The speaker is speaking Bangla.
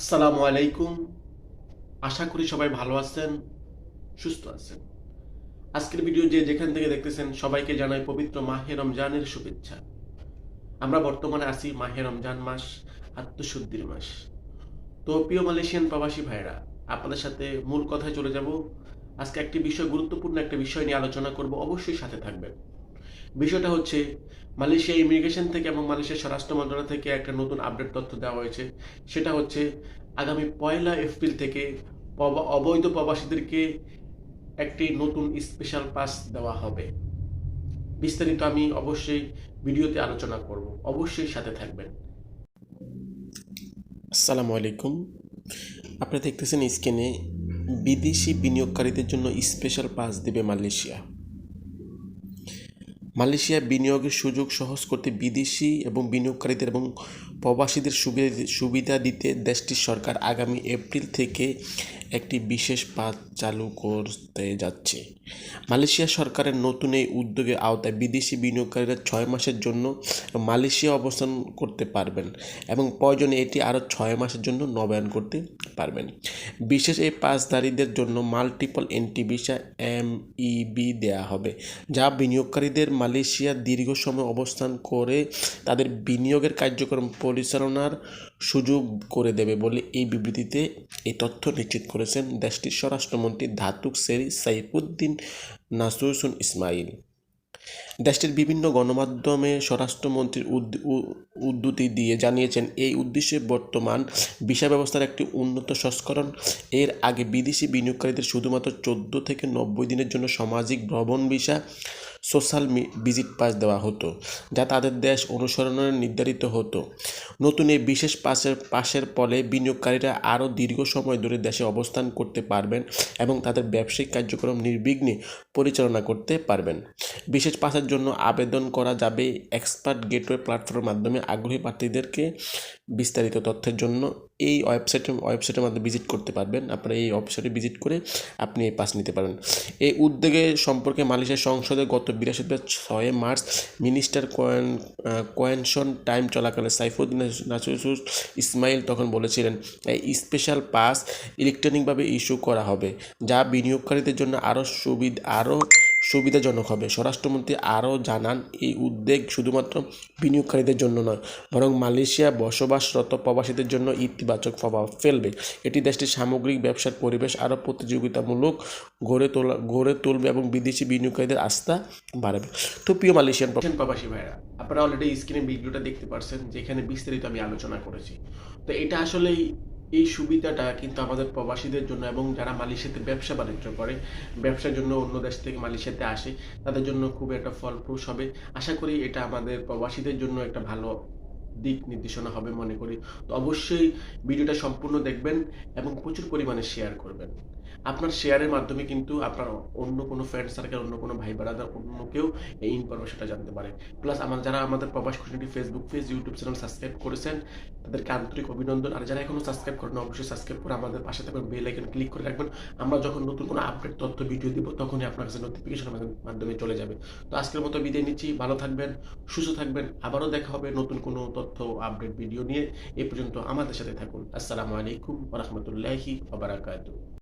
আসসালামু আলাইকুম। আশা করি সবাই ভালো আছেন, সুস্থ আছেন। আজকের ভিডিও যে যেখান থেকে দেখতেছেন, সবাইকে জানাই পবিত্র মাহে রমজানের শুভেচ্ছা। আমরা বর্তমানে আছি মাহে রমজান মাস, আত্মশুদ্ধির মাস। তো প্রিয় মালয়েশিয়ান প্রবাসী ভাইরা আপনাদের সাথে মূল কথায় চলে যাব। আজকে একটি বিষয়, গুরুত্বপূর্ণ একটা বিষয় নিয়ে আলোচনা করব। অবশ্যই সাথে থাকবেন। বিষয়টা হচ্ছে মালয়েশিয়া ইমিগ্রেশন থেকে এবং মালয়েশিয়া স্বরাষ্ট্র মন্ত্রণালয় থেকে একটা নতুন আপডেট তথ্য দেওয়া হয়েছে। সেটা হচ্ছে আগামী পয়লা এপ্রিল থেকে অবৈধ প্রবাসীদেরকে একটি নতুন স্পেশাল পাস দেওয়া হবে। বিস্তারিত আমি অবশ্যই ভিডিওতে আলোচনা করব। অবশ্যই সাথে থাকবেন। আসসালামু আলাইকুম। আপনারা দেখতেছেন স্ক্রিনে বিদেশি বিনিয়োগকারীদের জন্য স্পেশাল পাস দেবে মালয়েশিয়া। মালয়েশিয়া বিনিয়োগের সুযোগ সহজ করতে বিদেশি এবং বিনিয়োগকারীদের এবং প্রবাসীদের সুবিধা দিতে দেশটির সরকার আগামী এপ্রিল থেকে একটি বিশেষ পাস চালু করতে যাচ্ছে। মালয়েশিয়া সরকারের নতুন এই উদ্যোগের আওতায় বিদেশি বিনিয়োগকারীরা ছয় মাসের জন্য মালয়েশিয়া অবস্থান করতে পারবেন এবং প্রয়োজনে এটি আরও ছয় মাসের জন্য নবায়ন করতে পারবেন। বিশেষ এই পাসধারীদের জন্য মাল্টিপল এন্ট্রি ভিসা এমইবি দেয়া হবে, যা বিনিয়োগকারীদের মালয়েশিয়া দীর্ঘ সময় অবস্থান করে তাদের বিনিয়োগের কার্যক্রম পরিচালনার সুযোগ করে দেবে বলে এই বিবৃতিতে এই তথ্য নিশ্চিত করেছেন দেশটির স্বরাষ্ট্রমন্ত্রী ধাতুক সেরি সাইফুদ্দিন নাসুরসুন ইসমাইল। দেশটির বিভিন্ন গণমাধ্যমে স্বরাষ্ট্রমন্ত্রীর উদ- উ- দিয়ে জানিয়েছেন, এই উদ্দেশ্যে বর্তমান ভিসা ব্যবস্থার একটি উন্নত সংস্করণ। এর আগে বিদেশি বিনিয়োগকারীদের শুধুমাত্র চোদ্দ থেকে নব্বই দিনের জন্য সামাজিক ভ্রমণ ভিসা সোশ্যাল ভিজিট পাস দেওয়া হতো, যা তাদের দেশ অনুসরণের নির্ধারিত হতো। নতুন এই বিশেষ পাসের পাশের ফলে বিনিয়োগকারীরা আরও দীর্ঘ সময় ধরে দেশে অবস্থান করতে পারবেন এবং তাদের ব্যবসায়িক কার্যক্রম নির্বিঘ্নে পরিচালনা করতে পারবেন। বিশেষ পাসের জন্য আবেদন করা যাবে এক্সপার্ট গেটওয়ে প্ল্যাটফর্মের মাধ্যমে। আগ্রহী প্রার্থীদেরকে বিস্তারিত তথ্যের জন্য এই ওয়েবসাইটে, ওয়েবসাইটের মাধ্যমে ভিজিট করতে পারবেন। আপনারা এই ওয়েবসাইটে ভিজিট করে আপনি এই পাস নিতে পারেন। এই উদ্যোগে সম্পর্কে মালয়েশিয়া সংসদে গত বৃহস্পতিবার ছয় মার্চ, মিনিস্টার কোয়েন কোয়েনশন টাইম চলাকালে সাইফুদ্দিন নাসুসুস ইসমাইল তখন বলেছিলেন স্পেশাল পাস ইলেকট্রনিকভাবে ইস্যু করা হবে, যা বিনিয়োগকারীদের জন্য আরও সুবিধা, আরও সুবিধাজনক হবে। স্বরাষ্ট্রমন্ত্রী আরও জানান, এই উদ্যোগ শুধুমাত্র বিনিয়োগকারীদের জন্য নয়, বরং মালয়েশিয়া বসবাসরত প্রবাসীদের জন্য ইতিবাচক প্রভাব ফেলবে। এটি দেশটির সামগ্রিক ব্যবসার পরিবেশ আরও প্রতিযোগিতামূলক গড়ে তোলা, গড়ে তুলবে এবং বিদেশি বিনিয়োগকারীদের আস্থা বাড়াবে। তো প্রিয় মালয়েশিয়ান প্রবাসী ভাইরা আপনারা অলরেডি স্ক্রিনে ভিডিওটা দেখতে পারছেন, যেখানে বিস্তারিত আমি আলোচনা করেছি। তো এটা আসলেই এই সুবিধাটা কিন্তু আমাদের প্রবাসীদের জন্য এবং যারা মালয়েশিয়াতে ব্যবসা বাণিজ্য করে, ব্যবসার জন্য অন্য দেশ থেকে মালয়েশিয়াতে আসে, তাদের জন্য খুব একটা ফলপ্রসূ হবে। আশা করি এটা আমাদের প্রবাসীদের জন্য একটা ভালো দিক নির্দেশনা হবে মনে করি। তো অবশ্যই ভিডিওটা সম্পূর্ণ দেখবেন এবং প্রচুর পরিমাণে শেয়ার করবেন। আপনার শেয়ারের মাধ্যমে কিন্তু আপনার অন্য কোনো ফ্রেন্ড সার্কেল অন্য কোনো ভাই ব্রাদার অন্য কেউ এই ইনফরমেশনটা জানতে পারে। প্লাস আমার যারা আমাদের প্রবাস community Facebook page YouTube channel subscribe করেছেন, তাদেরকে আন্তরিক অভিনন্দন। আর যারা এখনও সাবস্ক্রাইব করেন অবশ্যই সাবস্ক্রাইব করে আমাদের পাশে থাকবেন বেল আইকন ক্লিক করে রাখবেন। আমরা যখন নতুন কোনো আপডেট তথ্য ভিডিও দিব, তখনই আপনার কাছে নোটিফিকেশনের মাধ্যমে চলে যাবে। তো আজকের মতো বিদায় নিচ্ছি। ভালো থাকবেন, সুস্থ থাকবেন। আবারও দেখা হবে নতুন কোনো তথ্য আপডেট ভিডিও নিয়ে এ পর্যন্ত আমাদের সাথে থাকুন। আসসালামু আলাইকুম রহমতুল্লাহি ওবারাকাতু